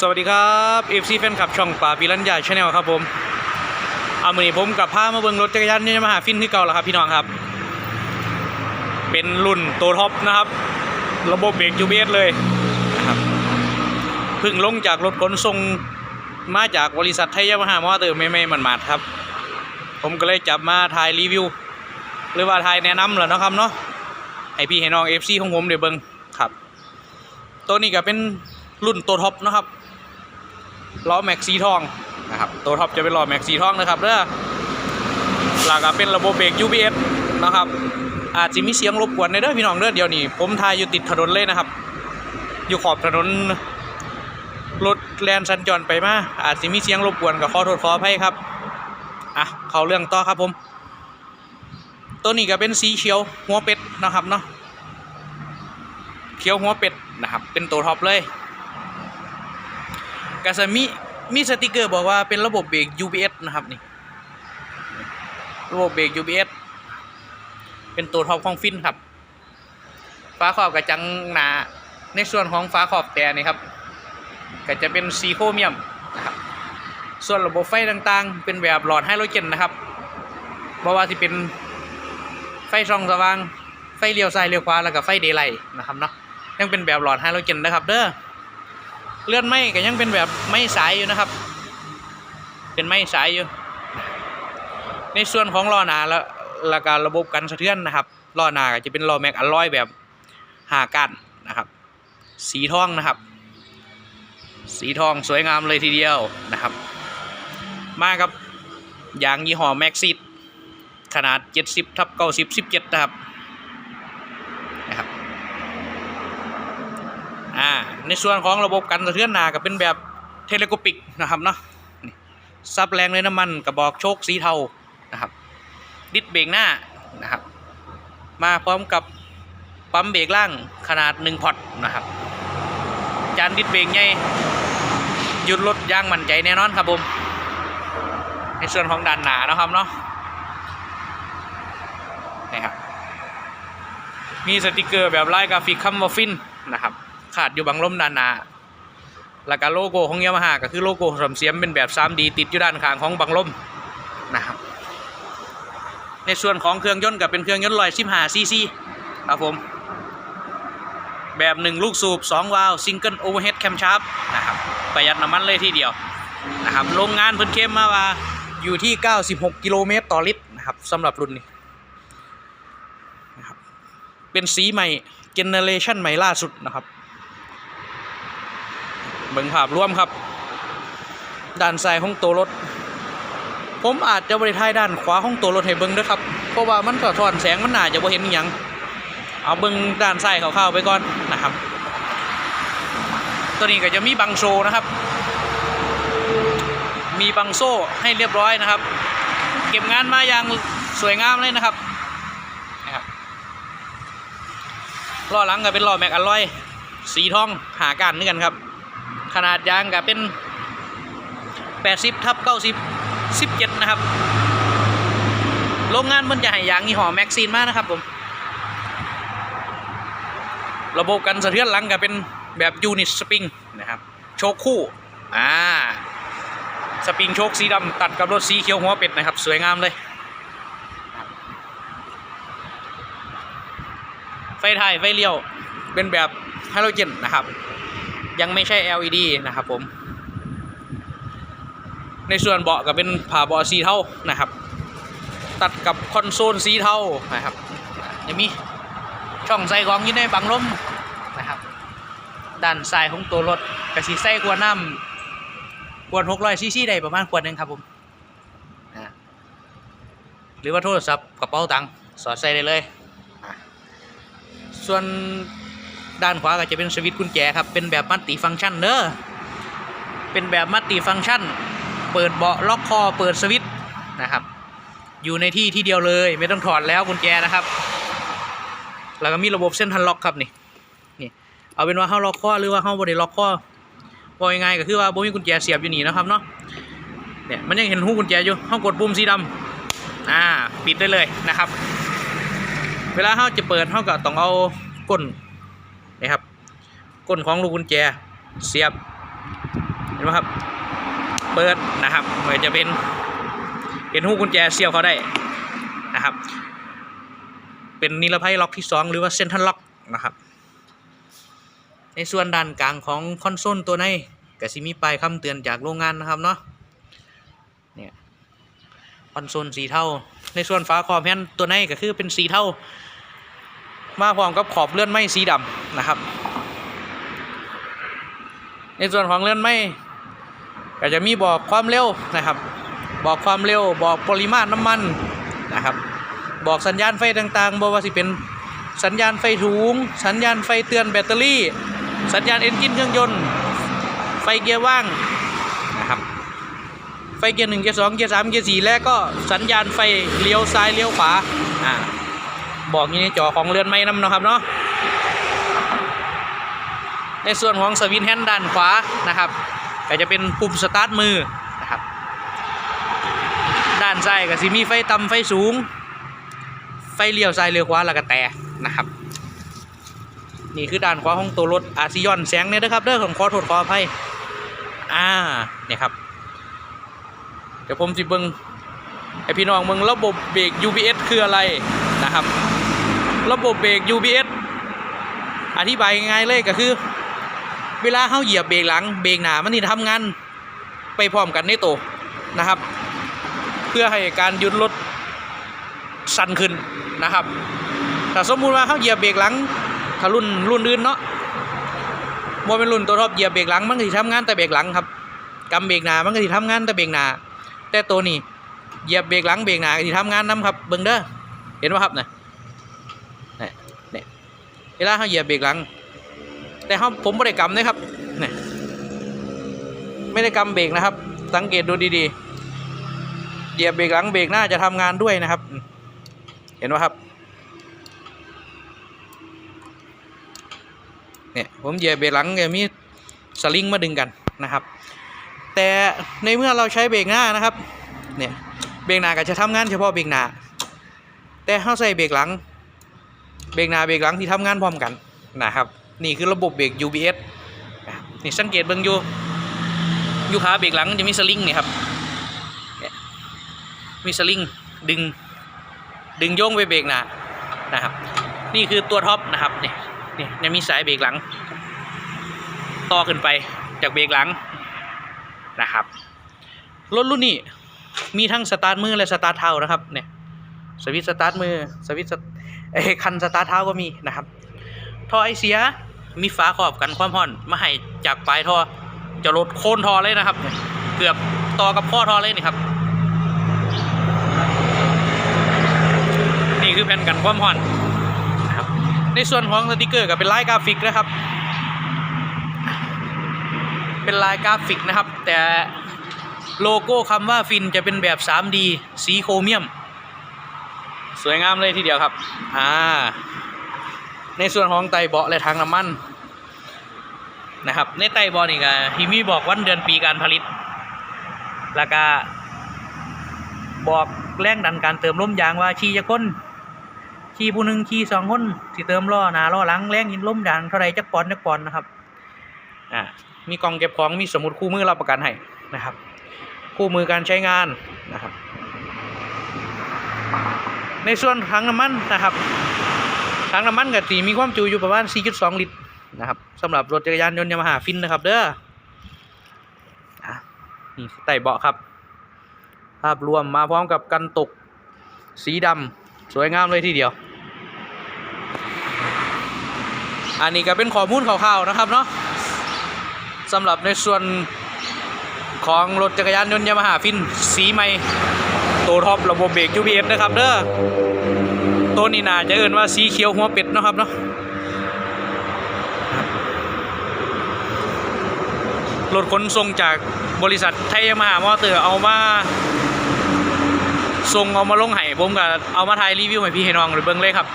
สวัสดีครับเอฟซีแฟนคลับช่องป่าปิรัญญาชาแนลครับผมเอามือนี้ผมกับพามาเบิ่งรถจักรยานยนต์มาหาฟินที่เก่าแล้วครับพี่น้องครับ เป็นรุ่นโตท็อปนะครับ ระบบเบรกยูเบสเลยครับเพิ่งลงจากรถขนส่งมาจากบริษัทไทยยามาฮ่ามอเตอร์ไม่ไม่มันมาดครับ ผมก็เลยจับมาถ่ายรีวิว หรือว่าถ่ายแนะนำแหละนะครับเนาะให้พี่ให้น้องเอฟซีของผมเดี๋ยวเบิ่งครับ ตัวนี้ก็เป็นรุ่นตัวท็อปนะครับ ล้อแม็กสีทองนะครับตัวท็อปจะเป็นล้อแม็กสีทองนะครับเด้อหลักเป็นระบบเบรก UBS นะครับอาจจะมีเสียงรบกวนในเด้อพี่น้องเด้อเดี๋ยวนี้ผมถ่ายอยู่ติดถนนเลยนะครับ อยู่ขอบถนนรถแลนสัญจรไปมาอาจจะมีเสียงรบกวนกับขอโทษขออภัยครับอะเข้าเรื่องต่อครับผม ตัวนี้ก็เป็นสีเขียวหัวเป็ดนะครับเนาะเขียวหัวเป็ดนะครับ เป็นตัวท็อปเลย กาซามิมีสติกเกอร์บอกว่าเป็นระบบเบรก UBS นะครับนี่ระบบเบรก UBS เป็นตัวท็อปของฟินครับฟ้าขอบกระจังหนาในส่วนของฟ้าขอบแต่นี่ครับก็จะเป็นซีโครเมียมนะครับส่วนระบบไฟต่างๆ เป็นแบบหลอดไฮโดรเจนนะครับเพราะว่าที่เป็นไฟส่องสว่างไฟเลี้ยวซ้ายเลี้ยวขวาแล้วก็ไฟเดย์ไลท์นะครับเนาะยังเป็นแบบหลอดไฮโดรเจนนะครับเด้อ เลื่อนไม้ก็ยังเป็นแบบไม้สายอยู่นะครับ เป็นไม้สายอยู่ ในส่วนของล้อหนาแล้วแล้วก็รระบบกันสะเทือนนะครับล้อหนาก็จะเป็นล้อแม็กอลลอยแบบหากันนะครับ สีทองนะครับ สีทองสวยงามเลยทีเดียวนะครับ มากับยางยี่ห้อแม็กซิตขนาด 70ทับ90 17นะครับนะครับ อ่า ในส่วนของระบบกันสะเทือนหนาก็เป็นแบบเทเลโกปิกนะครับเนาะซับแรงเลยน้ำมันกระบอกโชคสีเทานะครับ ดิสเบรกหน้านะครับ มาพร้อมกับปั๊มเบรกล่างขนาด1พอตนะครับ จานดิสเบรกใหญ่หยุดรถย่างมั่นใจแน่นอนครับผมในส่วนของด้านหนานะครับเนาะนี่ครับมีสติกเกอร์แบบลายกราฟิกคำว่าฟินนะครับ ขาดอยู่บังลมด้านหน้าแล้วก็โลโก้ของยามาฮ่าก็คือโลโก้สมเสียมเป็นแบบ 3D ติดอยู่ด้านข้างของบังลมนะครับในส่วนของเครื่องยนต์ก็เป็นเครื่องยนต์ลอย15ซีซีครับผม แบบหนึ่งลูกสูบ2วาล์วซิงเกิลโอเวอร์เฮดแคมชาร์ปนะครับประหยัดน้ำมันเลยทีเดียวนะครับโรงงานเพิ่นเข้มมาว่าอยู่ที่ 96 กิโลเมตรต่อลิตรนะครับสำหรับรุ่นนี้นะครับเป็นสีใหม่เจเนเรชันใหม่ล่าสุดนะครับ เบิ่งภาพรวมครับ ด้านซ้ายของตัวรถ ผมอาจจะบริทายด้านขวาของตัวรถให้เบิ่งด้วยครับ เพราะว่ามันสะท้อนแสงมันหนาจะบ่เห็นอหยังเอาเบิ่งด้านซ้ายคร่าวๆไปก่อนนะครับ ตัวนี้ก็จะมีบังโซนะครับ มีบังโซ่ให้เรียบร้อยนะครับ เก็บงานมาอย่างสวยงามเลยนะครับนะครับล้อหลังก็เป็นล้อแม็กอลลอย สีทองหาการนี่กันครับ ขนาดยางก็เป็น 80ทับ90 17 นะครับ โรงงานมันจะให้ยางยี่ห้อแม็กซีนมานะครับผม ระบบกันสะเทือนหลังก็เป็นแบบยูนิตสปริงนะครับ โชคคู่ อ่า สปริงโชคสีดำตัดกับรถสีเขียวหัวเป็ดนะครับ สวยงามเลย ไฟท้ายไฟเลี้ยว เป็นแบบไฮโดรเจนนะครับ ยังไม่ใช่ LED นะครับผม ในส่วนเบาะก็เป็นผ่าเบาะสีเทานะครับ ตัดกับคอนโซลสีเทานะครับยังมีช่องใส่ของอยู่ในบังลมนะครับ ด้านซ้ายของตัวรถกระสีใส่ขวดน้ำขวด600ซีซีได้ประมาณขวดหนึ่งครับผมนะหรือว่าโทรศัพท์กระเป๋าตังค์สอดใส่ได้เลย ส่วน ด้านขวาก็จะเป็นสวิตช์กุญแจครับ เป็นแบบมัลติฟังก์ชันเนอะเป็นแบบมัลติฟังก์ชัน เปิดเบาะล็อกคอ เปิดสวิตช์นะครับ อยู่ในที่ที่เดียวเลย ไม่ต้องถอดแล้วกุญแจนะครับ แล้วก็มีระบบเส้นทันล็อกครับนี่ นี่ เอาเป็นว่าเข้าล็อกคอหรือว่าเข้าบริล็อกคอว่ายังไงก็คือว่าบ่มีกุญแจเสียบอยู่นี่นะครับเนาะ เนี่ยมันยังเห็นหูกุญแจอยู่เข้ากดปุ่มสีดำอ่า ปิดได้เลยนะครับ เวลาเข้าจะเปิดเข้าก็ต้องเอาก้น นะครับ ก้นของลูกกุญแจเสียบเห็นไหมครับ เปิดนะครับมันจะเป็นเป็นหูกุญแจเสียบเขาได้นะครับ เป็นนิรภัยล็อกที่ 2 หรือว่าเซนทัลล็อกนะครับ ในส่วนด้านกลางของคอนโซลตัวในก็สิมีป้ายคำเตือนจากโรงงานนะครับเนาะเนี่ยคอนโซลสีเทาในส่วนฝาครอบแฮนตัวในก็คือเป็นสีเทา มาพร้อมกับขอบเลื่อนไม้สีดำนะครับ ในส่วนของเลื่อนไม้ก็จะมีบอกความเร็วนะครับ บอกความเร็วบอกปริมาตรน้ำมันนะครับ บอกสัญญาณไฟต่างๆบอกว่าสิเป็นสัญญาณไฟถุงสัญญาณไฟเตือนแบตเตอรี่ สัญญาณเอนจินเครื่องยนต์ ไฟเกียร์ว่างนะครับ ไฟเกียร์หนึ่งเกียร์สองเกียร์สามเกียร์สี่และก็สัญญาณไฟเลี้ยวซ้ายเลี้ยวขวาอ่า บอกอยู่ในจอของเรือนไม้นำเนาะครับเนาะในส่วนของสวิตช์แฮนด์ด้านขวานะครับก็จะเป็นปุ่มสตาร์ทมือนะครับด้านซ้ายก็สิมีไฟต่ำไฟสูง ไฟเลี้ยวซ้ายเลี้ยวขวาแล้วก็แต่นะครับนี่คือด้านขวาของตัวรถอาซิยอนแสงเนี่ยนะครับเด้อผมขอโทษขออภัยอ่าเนี่ยครับ เดี๋ยวผมสิเบิงไอพี่น้องเบิงระบบเบรก UBS คืออะไรนะครับ ระบบเบรก UBS อธิบายง่ายเลยก็คือ เวลาเข้าเหยียบเบรกหลังเบรกหน้ามันนี่ทำงานไปพร้อมกันในตัวนะครับ เพื่อให้การหยุดรถสั่นขึ้นนะครับแต่สมมุติว่าเขาเหยียบเบรกหลังถ้ารุ่นรุ่นอื่นเนาะบ่เป็นรุ่นตัวท็อปเหยียบเบรกหลังมันก็สิทำงานแต่เบรกหลังครับกำเบรกหน้ามันก็สิทำงานแต่เบรกหน้าแต่ตัวนี้เหยียบเบรกหลังเบรกหน้าก็สิทำงานนํครับเบิ่งเด้อเห็นว่าครับเนี่ยเนี่ยเนี่ย เวลาเขาเหยียบเบรกหลัง แต่เขาผมไม่ได้กำนะครับเนี่ยไม่ได้กำเบรกนะครับ สังเกตดูดีๆ เหยียบเบรกหลังเบรกหน้าจะทำงานด้วยนะครับ เห็นไหมครับเนี่ยผมเหยียบเบรกหลังจะมีสลิงมาดึงกันนะครับ แต่ในเมื่อเราใช้เบรกหน้านะครับเนี่ยเบรกหน้าก็จะทำงานเฉพาะเบรกหน้า แต่เขาใส่เบรกหลัง เบรกหน้าเบรกหลังที่ทำงานพร้อมกันนะครับนี่คือระบบเบรก UBS นี่สังเกตเบิ่งอยู่อยู่ขาเบรกหลังจะมีสลิงนี่ครับมีสลิงดึงดึงโยงไปเบรกหน้านะครับ นี่คือตัวท็อปนะครับนี่นี่ยังมีสายเบรกหลัง ต่อขึ้นไปจากเบรกหลังนะครับรถรุ่นนี้มีทั้งสตาร์ทมือและสตาร์ทเท้านะครับเนี่ยสวิตสตาร์ทมือสวิต คันสตาร์ทเท้าก็มีนะครับท่อไอเสียมีฝาครอบกันความร้อนมาให้จากปลายท่อจะลดโคนท่อเลยนะครับ เกือบต่อกับข้อท่อเลยนี่ครับ นี่คือแผ่นกันความร้อนนะครับในส่วนของสติกเกอร์ก็เป็นลายกราฟิกนะครับ เป็นลายกราฟิกนะครับ แต่โลโก้คำว่าฟินจะเป็นแบบ 3D สีโครเมียม สวยงามเลยทีเดียวครับ อ่า ในส่วนของไตเบาะและทางน้ำมันนะครับ ในไตเบาะนี่ก็ที่มีบอกวันเดือนปีการผลิต แล้วก็บอกแรงดันการเติมลมยางว่าขี่จะก้นขี่ผู้หนึ่งขี่สองคนสิเติมล้อหนาล้อหลังแรงยินลมยางเท่าไรจักปอนจักปอนนะครับ อ่ามีกล่องเก็บของมีสมุดคู่มือรับประกันให้นะครับ คู่มือการใช้งานนะครับ ในส่วนถังน้ำมันนะครับถังน้ำมันกับสีมีความจุอยู่ประมาณ 4.2 ลิตรนะครับสำหรับรถจักรยานยนต์ยามาฮ่าฟินนะครับเด้อนี่ไต่เบาะครับ ภาพรวมมาพร้อมกับกันตกสีดำสวยงามเลยทีเดียว อันนี้ก็เป็นข้อมูลคร่าวๆนะครับเนาะสำหรับในส่วนของรถจักรยานยนต์ยามาฮ่าฟินสีใหม่ ตัวท็อประบบเบรก UBS นะครับเด้อตัวนี้น่าจะเอิ้นว่าสีเขียวหัวเป็ดนะครับเนาะรถขนส่งจากบริษัทไทยมาฮ่ามอเตอร์เอามาส่งเอามาลงให้ผมก็เอามาถ่ายรีวิวให้พี่ให้น้องหรือเบิ่งเลยครับ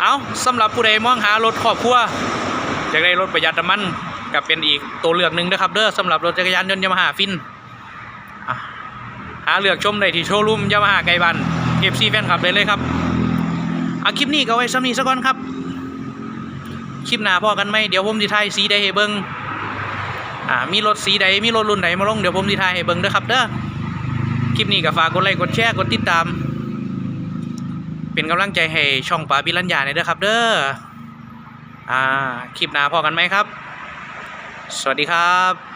เอาสำหรับผู้ใดมองหารถครอบครัวอยากได้รถประหยัดน้ำมันก็เป็นอีกตัวเลือกหนึ่งนะครับเด้อสำหรับรถจักรยานยนต์ยามาฮ่าฟิน หาเลือกชมได้ที่โชว์รูมยามาฮ่าไกบันเอฟซีแฟนคลับเลยเลยครับเอาคลิปนี้ก็ไว้ซ้ำนี้สักก่อนครับ คลิปหน้าพอกันไหมเดี๋ยวผมจะถ่ายสีได้ให้เบิ่งอ่ามีรถสีใดมีรถรุ่นใดมาลงเดี๋ยวผมสิถ่ายให้เบิ่งเด้อครับเด้อคลิปนี้ก็ฝากกดไลค์กดแชร์กดติดตาม เป็นกำลังใจให้ช่องป๋าปิรัญญาหน่ยเด้อครับ เด้ออ่าคลิปหน้าพอกันไหมครับ สวัสดีครับ